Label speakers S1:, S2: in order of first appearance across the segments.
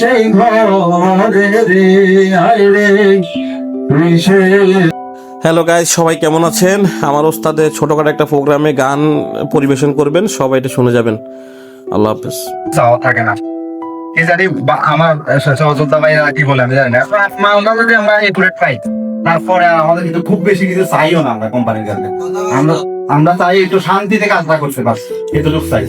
S1: সেই ঘরে রে আয় রে
S2: হ্যালো গাইজ সবাই কেমন আছেন? আমার ওস্তাদে ছোটখাটো একটা প্রোগ্রামে গান পরিবেশন করবেন সবাই এটা শুনে যাবেন। আল্লাহ হাফেজ।
S1: চাওয়া থাকে না। কি জানি আমার সহযোদ্ধা ভাইরা কি বলে আমি জানি না। মা আমরা যদি আমরা একুরেট পাই তারপরে আমাদের কিন্তু খুব বেশি কিছু চাইও না আমরা কোম্পানির কাছে। আমরা আমরা চাই একটু শান্তিতে কাজটা করতে পারছি এতটুকু চাই।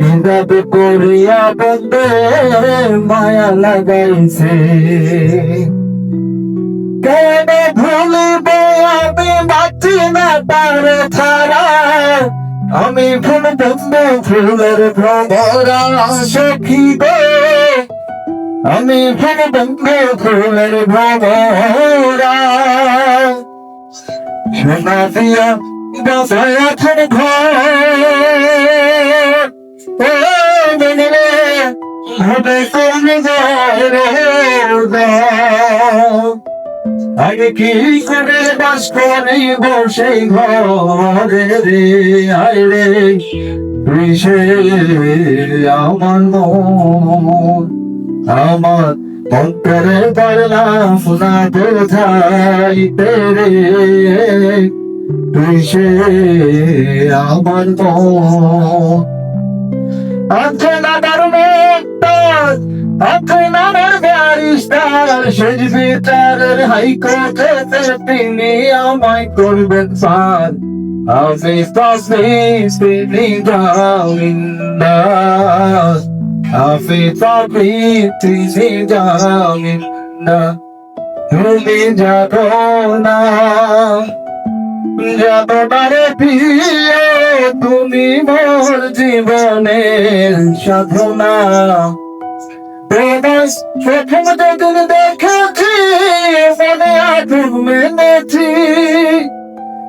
S1: হিন্দাবে করিয়া বন্দে মায়া লাগাইছে কেন ভুলিব আমি বাঁচি না তার ছাড়া আমি ফুল বন্ধু ফুলের ভ্রমরা সখী গে আমি ফুল বন্ধু ফুলের ভ্রমরা সোনা দিয়া বাসায় এখন ঘর ও মনে হবে কমে যায় রে উদয়। আগে কি করে বাস করে বসে ঘরে রে? আয় রে সে আমার মন। আমার অন্তরে পারলাম না বোঝাইতে রে তুই আমার মন। আছে না শেষ বিচারের হাইকোর্টে তিনি আমায় করবেন পার আমি তসলিস তিনি জামিনদার আমি তুমি যাব না। প্রিয় তুমি মোর জীবনের সাধনা। প্রথম যেদিন দেখেছি মনে আগুন মেনেছি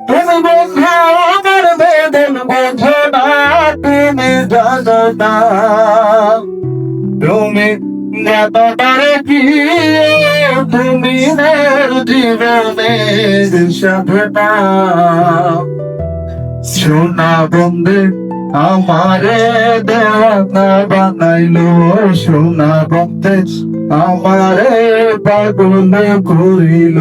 S1: তুমি বন্ধু আমার বেদন বোঝো না তুমি জানো না তুমি যাবারে প্রিয় তুমি জীবনের সাধনা সোনা বন্দে আমারে দেওয়ানা বানাইলো সোনা বন্দে আমারে পাগল করিল।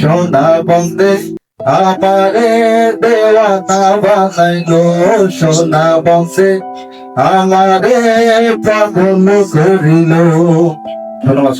S1: সোনা বন্দে সোনা দেওয়ানা বানাইলো সোনা বন্দে আমারে পাগল করিল। ধন্যবাদ